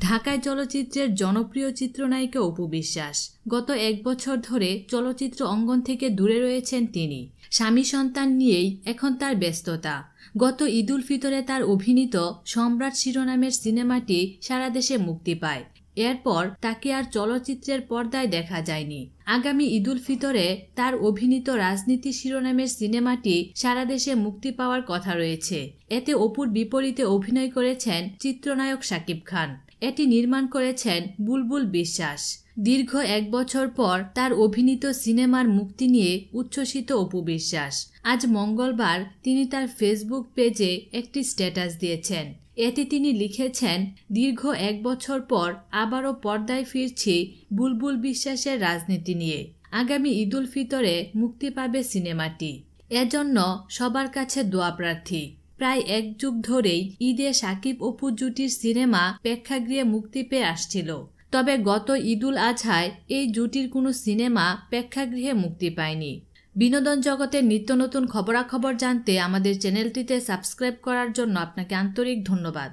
ঢাকায় চলচ্চিত্রের জনপ্রিয় চিত্রনায়িকা অপু বিশ্বাস। গত এক বছর ধরে চলচ্চিত্র অঙ্গন থেকে দূরে রয়েছেন তিনি। স্বামী সন্তান নিয়েই এখন তার ব্যস্ততা। গত ঈদুল ফিতরে তার অভিনীত সম্রাট শিরোনামের সিনেমাটি সারা দেশে মুক্তি পায়। এরপর তাকে আর চলচ্চিত্রের পর্দায় দেখা যায়নি। আগামী ঈদুল ফিতরে তার অভিনীত রাজনীতি শিরোনামের সিনেমাটি সারা দেশে মুক্তি পাওয়ার কথা রয়েছে। এতে অপুর বিপরীতে অভিনয় করেছেন চিত্রনায়ক শাকিব খান। এটি নির্মাণ করেছেন বুলবুল বিশ্বাস। দীর্ঘ এক বছর পর তার অভিনীত সিনেমার মুক্তি নিয়ে উচ্ছ্বসিত অপু বিশ্বাস। আজ মঙ্গলবার তিনি তার ফেসবুক পেজে একটি স্ট্যাটাস দিয়েছেন। এতে তিনি লিখেছেন, দীর্ঘ এক বছর পর আবারও পর্দায় ফিরছি বুলবুল বিশ্বাসের রাজনীতি নিয়ে। আগামী ঈদুল ফিতরে মুক্তি পাবে সিনেমাটি। এজন্য সবার কাছে দোয়া প্রার্থী। প্রায় এক যুগ ধরেই ঈদে সাকিব অপু জুটির সিনেমা প্রেক্ষাগৃহে মুক্তি পেয়ে আসছিল তবে গত ঈদুল আজহায় এই জুটির কোনো সিনেমা প্রেক্ষাগৃহে মুক্তি পায়নি বিনোদন জগতের নিত্য নতুন খবরাখবর জানতে আমাদের চ্যানেলটিতে সাবস্ক্রাইব করার জন্য আপনাকে আন্তরিক ধন্যবাদ.